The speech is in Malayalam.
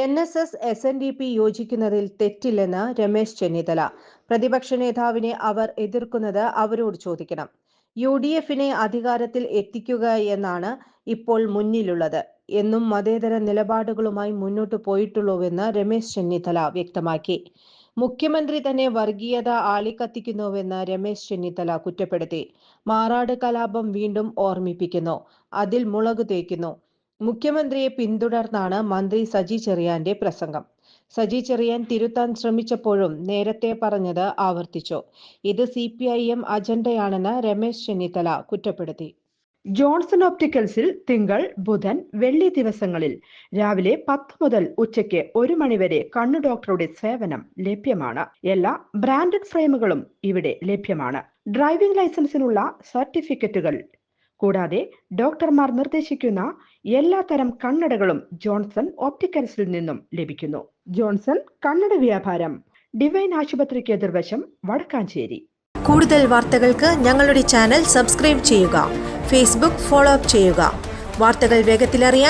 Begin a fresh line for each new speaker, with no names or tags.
N S S S N D P യോജിക്കുന്നതിൽ തെറ്റില്ലെന്ന് രമേശ് ചെന്നിത്തല. പ്രതിപക്ഷ നേതാവിനെ അവർ എതിർക്കുന്നത് അവരോട് ചോദിക്കണം. യു ഡി എഫിനെ അധികാരത്തിൽ എത്തിക്കുക എന്നാണ് ഇപ്പോൾ മുന്നിലുള്ളത്. എന്നും മതേതര നിലപാടുകളുമായി മുന്നോട്ട് പോയിട്ടുള്ളൂവെന്ന് രമേശ് ചെന്നിത്തല വ്യക്തമാക്കി. മുഖ്യമന്ത്രി തന്നെ വർഗീയത ആളിക്കത്തിക്കുന്നുവെന്ന് രമേശ് ചെന്നിത്തല കുറ്റപ്പെടുത്തി. മാറാട് കലാപം വീണ്ടും ഓർമ്മിപ്പിക്കുന്നു. അതിൽ മുളകു തേക്കുന്നു. മുഖ്യമന്ത്രിയെ പിന്തുടർന്നാണ് മന്ത്രി സജി ചെറിയാന്റെ പ്രസംഗം. സജി ചെറിയാൻ തിരുത്താൻ ശ്രമിച്ചപ്പോഴും നേരത്തെ പറഞ്ഞത് ആവർത്തിച്ചു. ഇത് സി പി ഐ എം അജണ്ടയാണെന്ന് രമേശ് ചെന്നിത്തല കുറ്റപ്പെടുത്തി.
ജോൺസൺ ഓപ്റ്റിക്കൽസിൽ തിങ്കൾ ബുധൻ വെള്ളി ദിവസങ്ങളിൽ രാവിലെ പത്ത് മുതൽ ഉച്ചയ്ക്ക് ഒരു മണിവരെ കണ്ണു ഡോക്ടറുടെ സേവനം ലഭ്യമാണ്. എല്ലാ ബ്രാൻഡഡ് ഫ്രെയിമുകളും ഇവിടെ ലഭ്യമാണ്. ഡ്രൈവിംഗ് ലൈസൻസിനുള്ള സർട്ടിഫിക്കറ്റുകൾ കൂടാതെ ഡോക്ടർമാർ നിർദ്ദേശിക്കുന്ന എല്ലാത്തരം കണ്ണടകളും ജോൺസൺ ഓപ്റ്റിക്കൽസിൽ നിന്നും ലഭിക്കുന്നു. ജോൺസൺ കണ്ണട വ്യാപാരം ഡിവൈൻ ആശുപത്രിക്ക് എതിർവശം വടക്കാഞ്ചേരി.
കൂടുതൽ വാർത്തകൾക്ക് ഞങ്ങളുടെ ചാനൽ സബ്സ്ക്രൈബ് ചെയ്യുക ഫേസ്ബുക്ക് ഫോളോ അപ്പ് ചെയ്യുക. വാർത്തകൾ വേഗത്തിലറിയാൻ